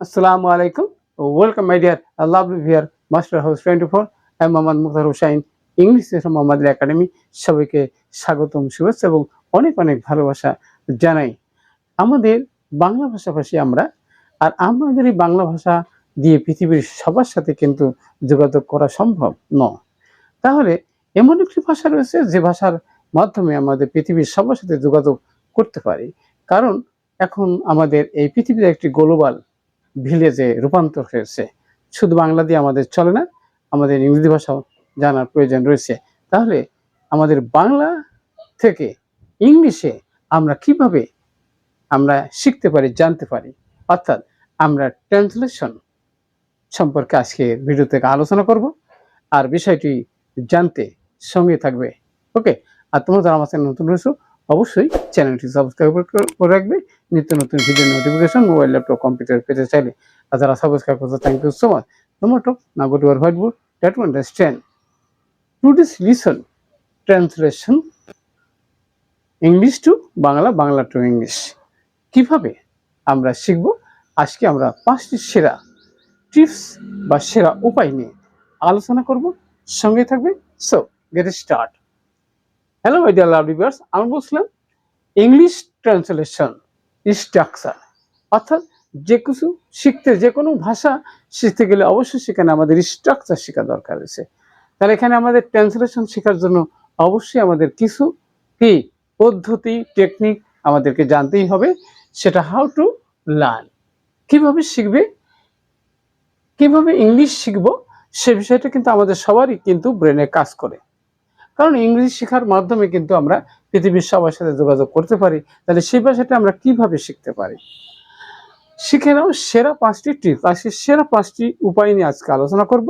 আসসালামু আলাইকুম welcome my dear lovely viewer master house twenty four আমি মোহাম্মদ মুখতার হুসাইন ইংলিশ মোহাম্মদ একাডেমি সবাইকে স্বাগতম, শুভেচ্ছা এবং অনেক অনেক ভালোবাসা জানাই। আমাদের বাংলা ভাষাভাষী আমরা, আর আমাদের এই বাংলা ভাষা দিয়ে পৃথিবীর সবার সাথে কিন্তু যোগাযোগ করা সম্ভব নয়। তাহলে এমন একটি ভাষা রয়েছে যে ভাষার মাধ্যমে আমাদের পৃথিবীর সবার সাথে যোগাযোগ করতে পারি। কারণ এখন আমাদের এই পৃথিবীর একটি গ্লোবাল ভিলেজে রূপান্তর হয়েছে, শুধু বাংলা দিয়ে আমাদের চলে না, আমাদের ইংরেজি ভাষাও জানার প্রয়োজন রয়েছে। তাহলে আমাদের বাংলা থেকে ইংলিশে আমরা কীভাবে আমরা শিখতে পারি, জানতে পারি? অর্থাৎ আমরা ট্রান্সলেশন সম্পর্কে আজকে ভিডিও থেকে আলোচনা করব, আর বিষয়টি জানতে সঙ্গে থাকবে। ওকে আর তোমরা যারা আমার নতুন রয়েছো অবশ্যই চ্যানেলটি সাবস্ক্রাইব করে রাখবে। নিত্য নতুন video notification mobile laptop computer পেতে চাইলে আর যারা সাবস্ক্রাইব করতে thank you so much top না go to R white board that to understand to listen translation English to Bangla Bangla to English কীভাবে আমরা শিখব? আজকে আমরা পাঁচটি সেরা টিপস বা সেরা উপায় নিয়ে আলোচনা করব। সঙ্গে থাকবে so get start hello my dear love viewers আমি বলছিলাম ইংলিশ ট্রান্সলেশন স্ট্রাকচার অর্থাৎ যে কিছু শিখতে, যে কোনো ভাষা শিখতে গেলে অবশ্যই সেখানে আমাদের স্ট্রাকচার শেখা দরকার রয়েছে। তাহলে এখানে আমাদের ট্রান্সলেশন শেখার জন্য অবশ্যই আমাদের কিছু কি পদ্ধতি টেকনিক আমাদেরকে জানতেই হবে। সেটা হাউ টু লার্ন কীভাবে শিখবে, কীভাবে ইংলিশ শিখব, সে বিষয়টা কিন্তু আমাদের সবারই কিন্তু ব্রেনে কাজ করে। কারণ ইংরেজি শেখার মাধ্যমে কিন্তু আমরা পৃথিবীর সবার সাথে যোগাযোগ করতে পারি। তাহলে সেই ভাষাটা আমরা কীভাবে শিখতে পারি? শিখে নাও সেরা পাঁচটি টিপস আজকে সেরা পাঁচটি উপায় নিয়ে আজকে আলোচনা করব।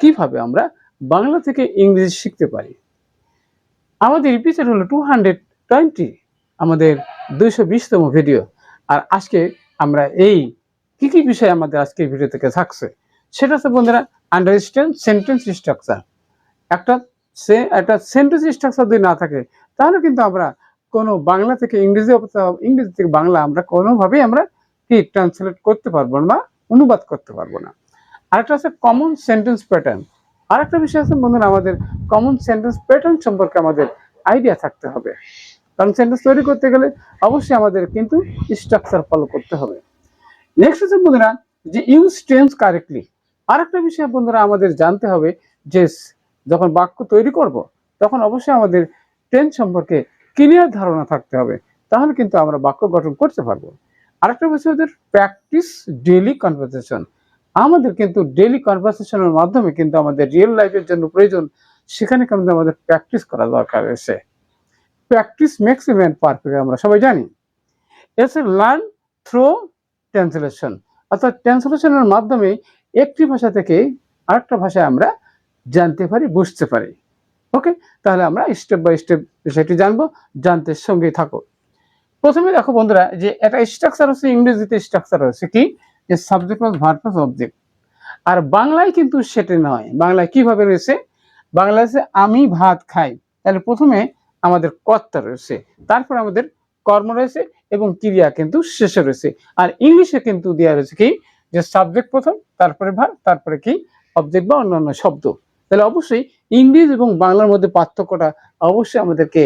কীভাবে আমরা বাংলা থেকে ইংরেজি শিখতে পারি? আমাদের এপিসোড হলো টু হান্ড্রেড টোয়েন্টি আমাদের দুইশো বিশতম ভিডিও আর আজকে আমরা এই কি কি বিষয় আমাদের আজকে ভিডিও থেকে থাকছে? সেটা হচ্ছে বন্ধুরা আন্ডারস্ট্যান্ড সেন্টেন্স স্ট্রাকচার একটা সে একটা সেন্টেন্স স্ট্রাকচার যদি না থাকে, তাহলে কিন্তু আমরা কোনো বাংলা থেকে ইংরেজি ইংরেজি থেকে বাংলা আমরা কোনোভাবেই আমরা কি ট্রান্সলেট করতে পারব না বা অনুবাদ করতে পারব না। আরেকটা আছে কমন সেন্টেন্স প্যাটার্ন আরেকটা বিষয় আছে বন্ধুরা, আমাদের কমন সেন্টেন্স প্যাটার্ন সম্পর্কে আমাদের আইডিয়া থাকতে হবে। কারণ সেন্টেন্স তৈরি করতে গেলে অবশ্যই আমাদের কিন্তু স্ট্রাকচার ফলো করতে হবে। নেক্সট হচ্ছে বন্ধুরা, যে ইউজ টেন্স কারেক্টলি আরেকটা বিষয় বন্ধুরা, আমাদের জানতে হবে যে যখন বাক্য তৈরি করব, তখন অবশ্যই আমাদের টেন্স সম্পর্কে ক্লিয়ার ধারণা থাকতে হবে। তাহলে কিন্তু আমরা বাক্য গঠন করতে পারব। আরেকটা বিষয় হচ্ছে প্র্যাকটিস ডেলি কনভারসেশন আমাদের কিন্তু ডেলি কনভারসেশনের মাধ্যমে কিন্তু আমাদের রিয়েল লাইফের জন্য প্রয়োজন, সেখানে কিন্তু আমাদের প্র্যাকটিস করা দরকার রয়েছে। প্র্যাকটিস মেক্স ম্যান পারফেক্ট আমরা সবাই জানি। এসে লার্ন থ্রো ট্রান্সলেশন অর্থাৎ ট্রান্সলেশনের মাধ্যমে একটি ভাষা থেকে আরেকটা ভাষায় আমরা জানতে পারি, বুঝতে পারি। ওকে? তাহলে আমরা স্টেপ বাই স্টেপ বিষয়টি জানব, জানতে সঙ্গে থাকো। প্রথমে দেখো বন্ধুরা, যে একটা স্ট্রাকচার হচ্ছে ইংরেজিতে স্ট্রাকচার হচ্ছে কি? যে subject plus verb plus object আর বাংলায় কিন্তু সেটা নয়। বাংলায় কীভাবে রয়েছে? বাংলায় আছে, আমি ভাত খাই। তাহলে প্রথমে আমাদের কর্তা রয়েছে, তারপর আমাদের কর্ম রয়েছে এবং ক্রিয়া কিন্তু শেষে রয়েছে। আর ইংলিশে কিন্তু দেওয়া রয়েছে কি? যে সাবজেক্ট প্রথম, তারপরে ভার তারপরে কি? অবজেক্ট বা অন্যান্য শব্দ। তাহলে অবশ্যই ইংরেজ এবং বাংলার মধ্যে পার্থক্যটা অবশ্যই আমাদেরকে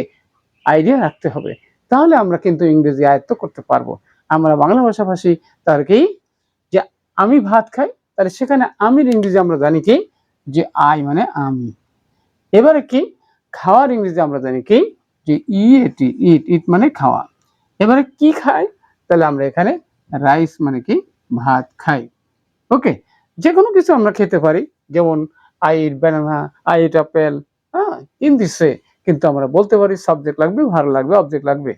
আইডিয়া রাখতে হবে। তাহলে আমরা কিন্তু ইংরেজি আয়ত্ত করতে পারব। আমরা বাংলা ভাষাভাষী তার কি? যে আমি ভাত খাই, তাহলে সেখানে আমির ইংরেজি আমরা জানি কি? যে আই মানে আমি। এবারে কি? খাওয়ার ইংরেজি আমরা জানি কি? যে ইট ইট ইট মানে খাওয়া। এবারে কি খায় তাহলে আমরা এখানে রাইস মানে কি? ভাত খাই। ওকে? যে কোনো কিছু আমরা খেতে পারি। যেমন I banana I eat apple হ্যাঁ দিসে কিন্তু আমরা বলতে পারি সাবজেক্ট লাগবে ভালো লাগবে অবজেক্ট লাগবে।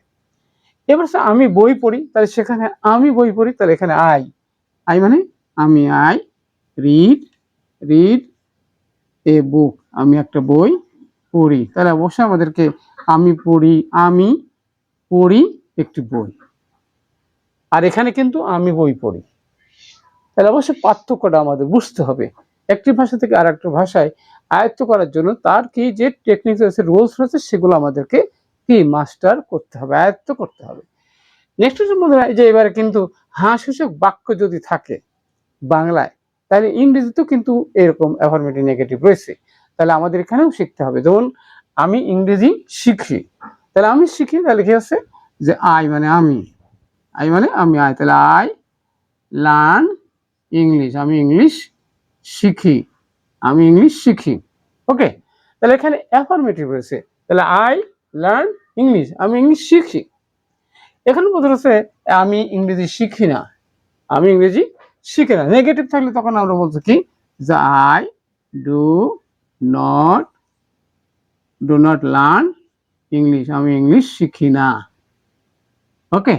এবার আমি বই পড়ি, তাহলে সেখানে আমি বই পড়ি, তাহলে এখানে আই আই মানে আমি I read read a book আমি একটা বই পড়ি। তাহলে অবশ্যই আমাদেরকে আমি পড়ি আমি পড়ি একটি বই। আর এখানে কিন্তু আমি বই পড়ি। তাহলে অবশ্যই পার্থক্যটা আমাদের বুঝতে হবে। একটি ভাষা থেকে আর একটা ভাষায় আয়ত্ত করার জন্য তার কি যে টেকনিক রয়েছে রুলস রয়েছে, সেগুলো আমাদেরকে কি মাস্টার করতে হবে, আয়ত্ত করতে হবে। নেক্সট হচ্ছে এই যে এবারে কিন্তু হাঁস সূচক বাক্য যদি থাকে বাংলায়, তাহলে ইংরেজিতেও কিন্তু এরকম অ্যাফার্মেটিভ নেগেটিভ রয়েছে। তাহলে আমাদের এখানেও শিখতে হবে। যেমন আমি ইংরেজি শিখি। তাহলে আমি শিখি, তাহলে কি আছে যে আই মানে আমি। আই মানে আমি আই তাহলে আই লার্ন ইংলিশ আমি ইংলিশ শিখি, আমি ইংলিশ শিখি। ওকে, তাহলে এখানে অ্যাফার্মেটিভ রয়েছে। তাহলে আই লার্ন ইংলিশ আমি ইংলিশ শিখি। এখানে বোঝা যাচ্ছে, আমি ইংরেজি শিখি না, আমি ইংরেজি শিখি না। নেগেটিভ থাকলে তখন আমরা বলছি কি? যে I do not do not learn English আমি ইংলিশ শিখি না। ওকে,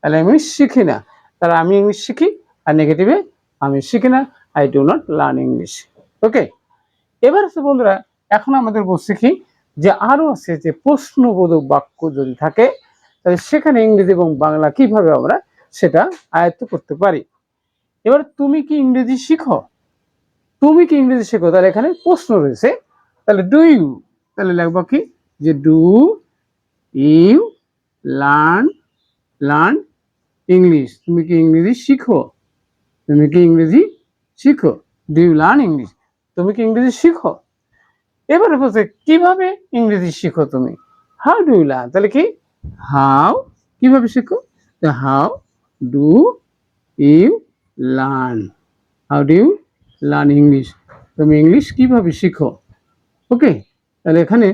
তাহলে আমি শিখি না। তাহলে আমি ইংলিশ শিখি, আর নেগেটিভে আমি শিখি না। I do not learn English okay এবার হচ্ছে বন্ধুরা, এখন আমাদের বলছি কি, যে আরও আছে যে প্রশ্নবোধক বাক্য যদি থাকে, তাহলে সেখানে ইংরেজি এবং বাংলা কীভাবে আমরা সেটা আয়ত্ত করতে পারি? এবার তুমি কি ইংরেজি শিখো? তুমি কি ইংরেজি শেখো? তাহলে এখানে প্রশ্ন রয়েছে। তাহলে ডু ইউ তাহলে লাগবো কি? যে do you learn learn English তুমি কি ইংরেজি শিখো? তুমি কি ইংরেজি শিখো। ডু ইউ লার্ন ইংলিশ তুমি কি ইংরেজি শিখো? এবারে বলছে, কীভাবে ইংরেজি শিখো তুমি? হাউ ডু ইউ লার্ন তাহলে কি? হাউ কীভাবে শিখো? How do you learn how do you learn English তুমি ইংলিশ কীভাবে শিখো? ওকে তাহলে এখানে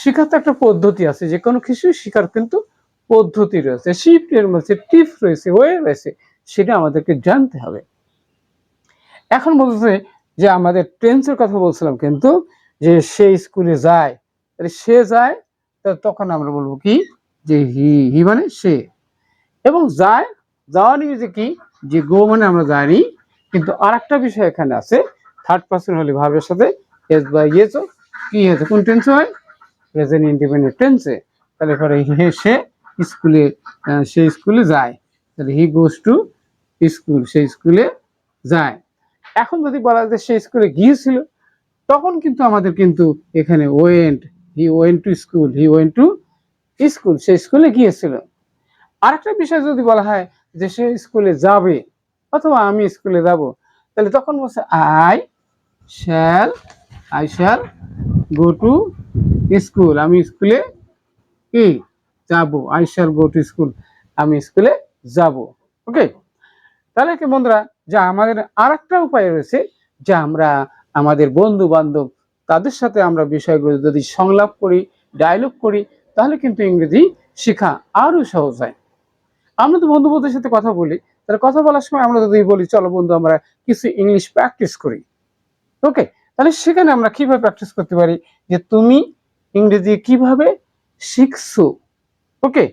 শেখার তো একটা পদ্ধতি আছে, যে কোনো কিছু শেখার কিন্তু পদ্ধতি রয়েছে। শিফটের মধ্যে টিপস রয়েছে ওয়ে রয়েছে, সেটা আমাদেরকে জানতে হবে। এখন বলতেছে যে আমাদের টেন্সের কথা বলছিলাম কিন্তু যে সে স্কুলে যায়, তাহলে সে যায় তখন আমরা বলব কি? যে হি হি মানে সে। এবং যায়, যাওয়া নিয়ে যে কি? যে গো মানে আমরা জানি, কিন্তু আর একটা বিষয় এখানে আছে থার্ড পার্সন হলে ভাবের সাথে এস বা ইয়েস কি হয়েছে? কোন টেন্সে হয়? প্রেজেন্ট ইন্ডিপেন্ডেন্ট টেন্সে তাহলে পরে হে, সে স্কুলে সে স্কুলে যায়। তাহলে হি গোস টু স্কুল সে স্কুলে যায়। এখন যদি বলা যায় সে স্কুলে গিয়েছিল, তখন কিন্তু আমাদের কিন্তু এখানে went he went to school he went to school সে স্কুলে গিয়েছিল। আরেকটা বিষয় যদি বলা হয় যে সে স্কুলে যাবে, অথবা আমি স্কুলে যাব, তাহলে তখন বলছে I shall I shall go to school আমি স্কুলে কি? যাব I shall go to school আমি স্কুলে যাব। ওকে তাহলে কি বন্ধুরা, যে আমাদের আর একটা উপায় রয়েছে, যে আমরা আমাদের বন্ধু বান্ধব তাদের সাথে আমরা বিষয়গুলো যদি সংলাপ করি ডায়লগ করি, তাহলে কিন্তু ইংরেজি শেখা আরও সহজ হয়। আমরা তো বন্ধু সাথে কথা বলি, তাহলে কথা বলার সময় আমরা যদি বলি, চলো বন্ধু, আমরা কিছু ইংলিশ প্র্যাকটিস করি। ওকে তাহলে সেখানে আমরা কীভাবে প্র্যাকটিস করতে পারি? যে তুমি ইংরেজি কীভাবে শিখছো? ওকে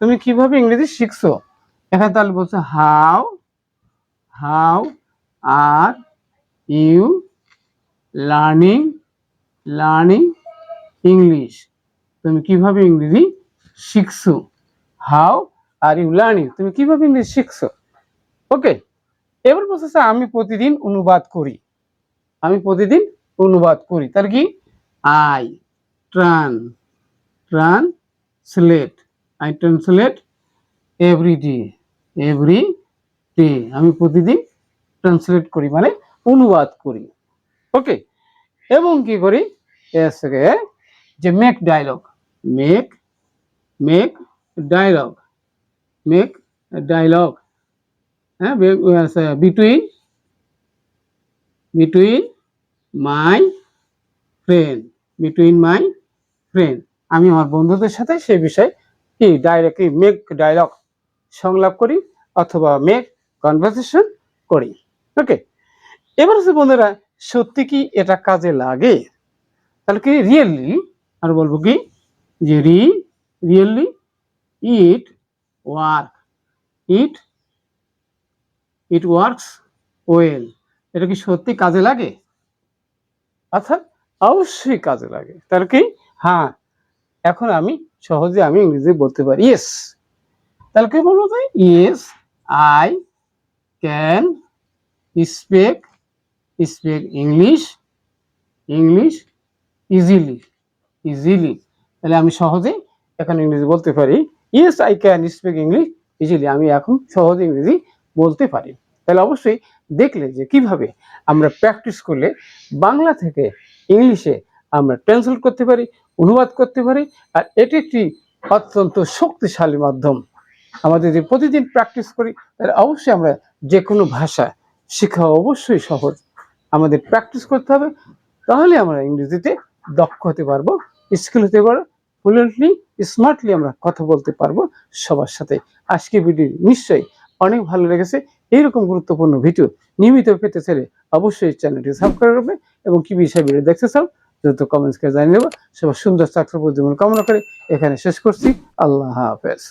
তুমি কীভাবে ইংরেজি শিখছো? এখানে তাহলে বলছে how how are you learning learning English তুমি কীভাবে ইংরেজি শিখছো? হাউ আর ইউ লার্নিং তুমি কীভাবে ইংরেজি শিখছো? ওকে এবার বলতেছে, আমি প্রতিদিন অনুবাদ করি। আমি প্রতিদিন অনুবাদ করি। তার কি? I tran translate I translate every day every day আমি প্রতিদিন ট্রান্সলেট করি মানে অনুবাদ করি। ওকে এবং কি করি? যে make dialogue make make dialogue make dialogue হ্যাঁ? Between between my friend between my friend আমি আমার বন্ধুদের সাথে সেই বিষয়ে কি ডাইরেক্টলি মেক ডায়লগ সংলাপ করি, অথবা মেক কনভারসেশন করি। ওকে এবার হচ্ছে বন্ধুরা, সত্যি কি এটা কাজে লাগে? তাহলে কি রিয়েলি আর বলব কি? যে re really it work it it works well এটা কি সত্যি কাজে লাগে? অর্থাৎ অবশ্যই কাজে লাগে। তাহলে কি? হ্যাঁ এখন আমি সহজে আমি ইংরেজি বলতে পারি। ইয়েস তাহলে কি বলব yes I can speak speak English English easily easily তাহলে আমি সহজে এখন ইংরেজি বলতে পারি। Yes I can speak English easily আমি এখন সহজে ইংরেজি বলতে পারি। তাহলে অবশ্যই দেখলে যে কীভাবে আমরা প্র্যাকটিস করলে বাংলা থেকে ইংলিশে আমরা ট্রান্সলেট করতে পারি, অনুবাদ করতে পারি। আর এটি একটি অত্যন্ত শক্তিশালী মাধ্যম। আমাদের যদি প্রতিদিন প্র্যাকটিস করি, তাহলে অবশ্যই আমরা যে কোনো ভাষা শেখা অবশ্যই সহজ। আমাদের প্র্যাকটিস করতে হবে, তাহলে আমরা ইংরেজিতে দক্ষ হতে পারব স্কিল হতে পারব ফ্লুয়েন্টলি স্মার্টলি আমরা কথা বলতে পারব সবার সাথে। আজকে ভিডিও নিশ্চয়ই অনেক ভালো লেগেছে। এইরকম গুরুত্বপূর্ণ ভিডিও নিয়মিত পেতে চাইলে অবশ্যই চ্যানেলটি সাবস্ক্রাইব করবে এবং কি বিষয়ে ভিডিও দেখতে চাও দ্রুত কমেন্টস করে জানিয়ে নেব সবার সুন্দর চাকরি কামনা করে এখানে শেষ করছি। আল্লাহ হাফেজ।